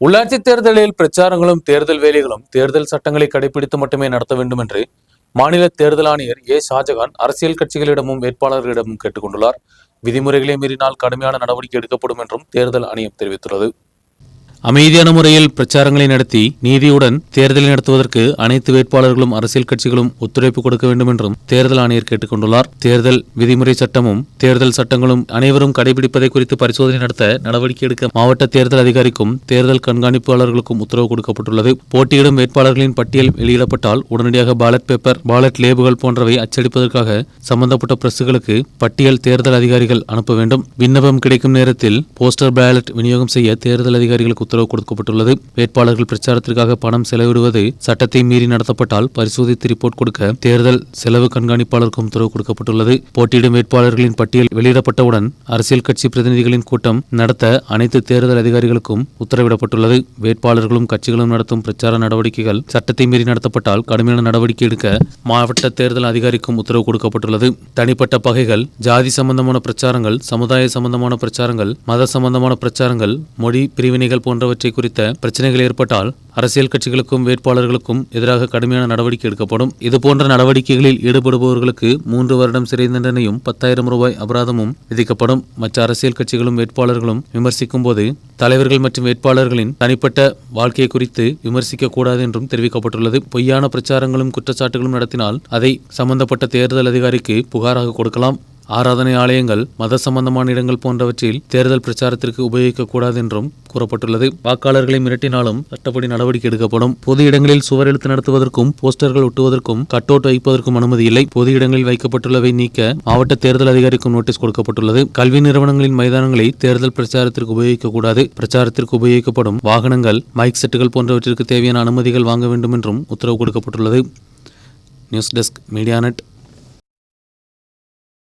உள்ளாட்சி தேர்தலில் பிரச்சாரங்களும் தேர்தல் வேலைகளும் தேர்தல் சட்டங்களை கடைபிடித்து மட்டுமே நடத்த வேண்டும் என்று மாநில தேர்தல் ஆணையர் ஏ. ஷாஜகான் அரசியல் கட்சிகளிடமும் வேட்பாளர்களிடமும் கேட்டுக்கொண்டுள்ளார். விதிமுறைகளை மீறினால் கடுமையான நடவடிக்கை எடுக்கப்படும் என்றும் தேர்தல் ஆணையம் தெரிவித்துள்ளது. அமைதியான முறையில் பிரச்சாரங்களை நடத்தி நீதியுடன் தேர்தலை நடத்துவதற்கு அனைத்து வேட்பாளர்களும் அரசியல் கட்சிகளும் ஒத்துழைப்பு கொடுக்க வேண்டும் என்றும் தேர்தல் ஆணையர் கேட்டுக் கொண்டுள்ளார். தேர்தல் விதிமுறை சட்டமும் தேர்தல் சட்டங்களும் அனைவரும் கடைபிடிப்பதை குறித்து பரிசோதனை நடத்த நடவடிக்கை எடுக்க மாவட்ட தேர்தல் அதிகாரிக்கும் தேர்தல் கண்காணிப்பாளர்களுக்கும் உத்தரவு கொடுக்கப்பட்டுள்ளது. போட்டியிடும் வேட்பாளர்களின் பட்டியல் வெளியிடப்பட்டால் உடனடியாக பாலட் பேப்பர் பாலட் லேபுகள் போன்றவை அச்சடிப்பதற்காக சம்பந்தப்பட்ட பிரசுகளுக்கு பட்டியல் தேர்தல் அதிகாரிகள் அனுப்ப வேண்டும். விண்ணப்பம் கிடைக்கும் நேரத்தில் போஸ்டர் பேலட் விநியோகம் செய்ய தேர்தல் அதிகாரிகளுக்கு உத்தரவு கொடுக்கப்பட்டுள்ளது. வேட்பாளர்கள் பிரச்சாரத்திற்காக பணம் செலவிடுவது சட்டத்தை மீறி நடத்தப்பட்டால் பரிசோதித்து ரிப்போர்ட் கொடுக்க தேர்தல் செலவு கண்காணிப்பாளருக்கும் உத்தரவு கொடுக்கப்பட்டுள்ளது. போட்டியிடும் வேட்பாளர்களின் பட்டியல் வெளியிடப்பட்டவுடன் அரசியல் கட்சி பிரதிநிதிகளின் கூட்டம் நடத்த அனைத்து தேர்தல் அதிகாரிகளுக்கும் உத்தரவிடப்பட்டுள்ளது. வேட்பாளர்களும் கட்சிகளும் நடத்தும் பிரச்சார நடவடிக்கைகள் சட்டத்தை மீறி நடத்தப்பட்டால் கடுமையான நடவடிக்கை எடுக்க மாவட்ட தேர்தல் அதிகாரிக்கும் உத்தரவு கொடுக்கப்பட்டுள்ளது. தனிப்பட்ட பகைகள் ஜாதி சம்பந்தமான பிரச்சாரங்கள் சமுதாய சம்பந்தமான பிரச்சாரங்கள் மத சம்பந்தமான பிரச்சாரங்கள் மொழி பிரிவினைகள் போன்ற போன்றவற்றை குறித்த பிரச்சனைகள் ஏற்பட்டால் அரசியல் கட்சிகளுக்கும் வேட்பாளர்களுக்கும் எதிராக கடுமையான நடவடிக்கை எடுக்கப்படும் இதுபோன்ற நடவடிக்கைகளில் ஈடுபடுபவர்களுக்கு மூன்று வருடம் சிறை தண்டனையும் பத்தாயிரம் ரூபாய் அபராதமும் விதிக்கப்படும் மற்ற அரசியல் கட்சிகளும் வேட்பாளர்களும் விமர்சிக்கும் போது தலைவர்கள் மற்றும் வேட்பாளர்களின் தனிப்பட்ட வாழ்க்கையை குறித்து விமர்சிக்க கூடாது என்றும் தெரிவிக்கப்பட்டுள்ளது பொய்யான பிரச்சாரங்களும் குற்றச்சாட்டுகளும் நடத்தினால் அதை சம்பந்தப்பட்ட தேர்தல் அதிகாரிக்கு புகாராக கொடுக்கலாம் ஆராதனை ஆலயங்கள் மத சம்பந்தமான இடங்கள் போன்றவற்றில் தேர்தல் பிரச்சாரத்திற்கு உபயோகிக்கக்கூடாது என்றும் கூறப்பட்டுள்ளது. வாக்காளர்களை மிரட்டினாலும் சட்டப்படி நடவடிக்கை எடுக்கப்படும். பொது இடங்களில் சுவர் எழுத்து நடத்துவதற்கும் போஸ்டர்கள் ஒட்டுவதற்கும் கட் வைப்பதற்கும் அனுமதி இல்லை. பொது இடங்களில் வைக்கப்பட்டுள்ளவை நீக்க மாவட்ட தேர்தல் அதிகாரிக்கும் நோட்டீஸ் கொடுக்கப்பட்டுள்ளது. கல்வி நிறுவனங்களின் மைதானங்களை தேர்தல் பிரச்சாரத்திற்கு உபயோகிக்கக்கூடாது. பிரச்சாரத்திற்கு உபயோகிக்கப்படும் வாகனங்கள் மைக் செட்டுகள் போன்றவற்றிற்கு தேவையான அனுமதிகள் வாங்க வேண்டும் என்றும் உத்தரவு கொடுக்கப்பட்டுள்ளது. News desk media net.